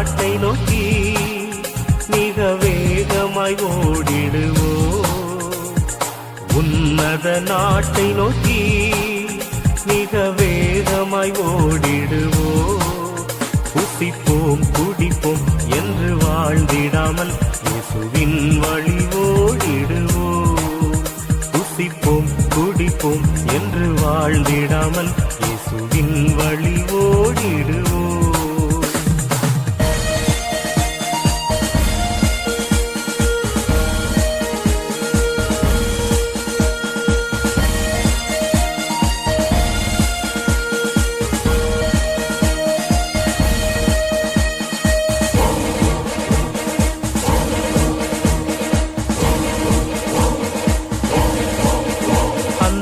நாட்டை நோக்கி மிக வேகமாய் ஓடிடுவோ. உன்னத நாட்டை நோக்கி மிக வேகமாய் ஓடிடுவோ. புசிப்போம் குடிப்போம் என்று வாழ்ந்திடாமல் இயேசுவின் வழி ஓடிடுவோ. புசிப்போம் குடிப்போம் என்று வாழ்ந்திடாமல் இயேசுவின் வழி ஓடிடுவோம்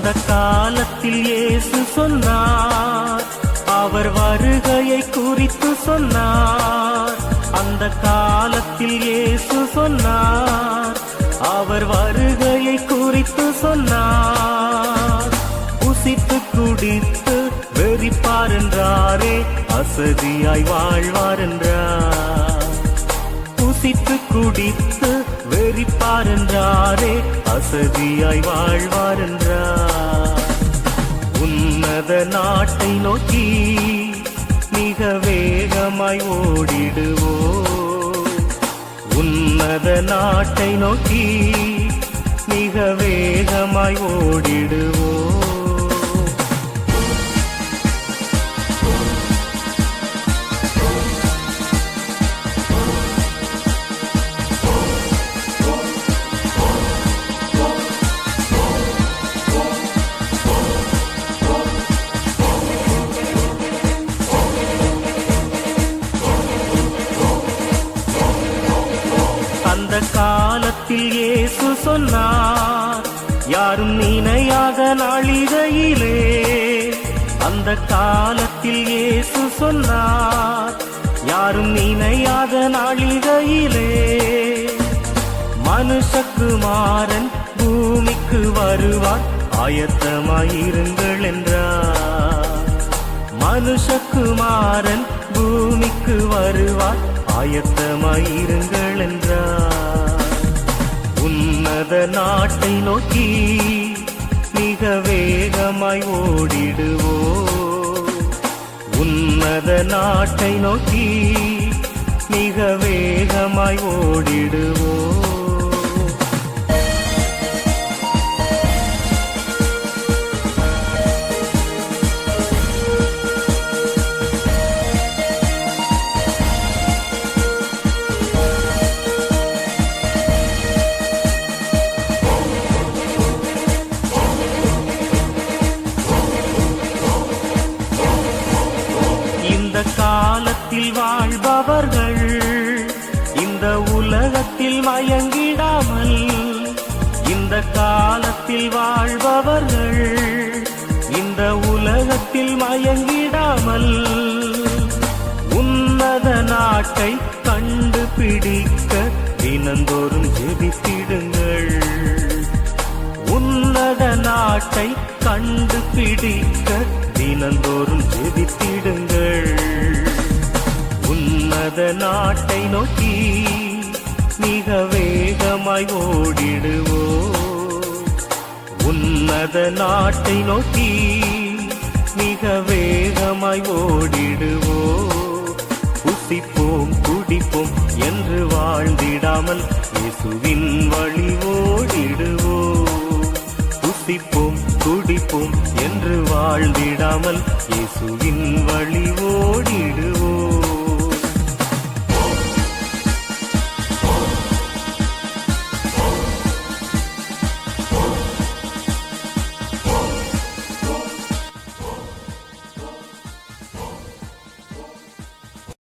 அந்த காலத்தில் இயேசு சொன்னார். அவர் வருகையை குறித்து சொன்னார். அந்த காலத்தில் இயேசு சொன்னார். அவர் வருகையை குறித்து சொன்னார். புசித்து குடித்து வெறிப்பார் என்றாரே அசதியாய் வாழ்வார் என்றார். புசித்து குடித்து வெறிப்பார் என்றாரே அசதியாய் வாழ்வார் என்றார் உன்னத நாட்டை நோக்கி மிக வேகமாய் ஓடிடுவோ. உன்னத நாட்டை நோக்கி மிக வேகமாய் ஓடிடுவோ. அந்த காலத்தில் இயேசு சொன்னார் யாரும் நினையாத நாளிகையிலே. அந்த காலத்தில் இயேசு சொன்னார் யாரும் நினையாத நாளிகையிலே. மனுஷகுமாரன் பூமிக்கு வருவார் ஆயத்தமாயிருங்கள் என்றார். மனுஷகுமாரன் பூமிக்கு வருவார் ஆயத்தமாயிருங்கள் என்றார் உன்னத நாட்டை நோக்கி மிக வேகமாய் ஓடிடுவோ. உன்னத நாட்டை நோக்கி மிக வேகமாய் ஓடிடுவோ. உலகத்தில் வாழ்பவர்கள் இந்த உலகத்தில் மயங்கிடாமல் இந்த காலத்தில் வாழ்பவர்கள் இந்த உலகத்தில் மயங்கிடாமல் உன்னத நாட்டை கண்டுபிடிக்க தினந்தோறும் ஜெபித்திடுங்கள். உன்னத நாட்டை கண்டுபிடிக்க தினந்தோறும் ஜெபித்திடுங்கள். உன்னத நாட்டை நோக்கி மிக வேகமாய் ஓடிடுவோ. உன்னத நாட்டை நோக்கி மிக வேகமாய் ஓடிடுவோ. புசிப்போம் குடிப்போம் என்று வாழ்ந்திடாமல் இயேசுவின் வழி ஓடிடுவோ. புசிப்போம் குடிப்போம் என்று வாழ்ந்திடாமல் இயேசுவின் வழி ஓடிடுவோம்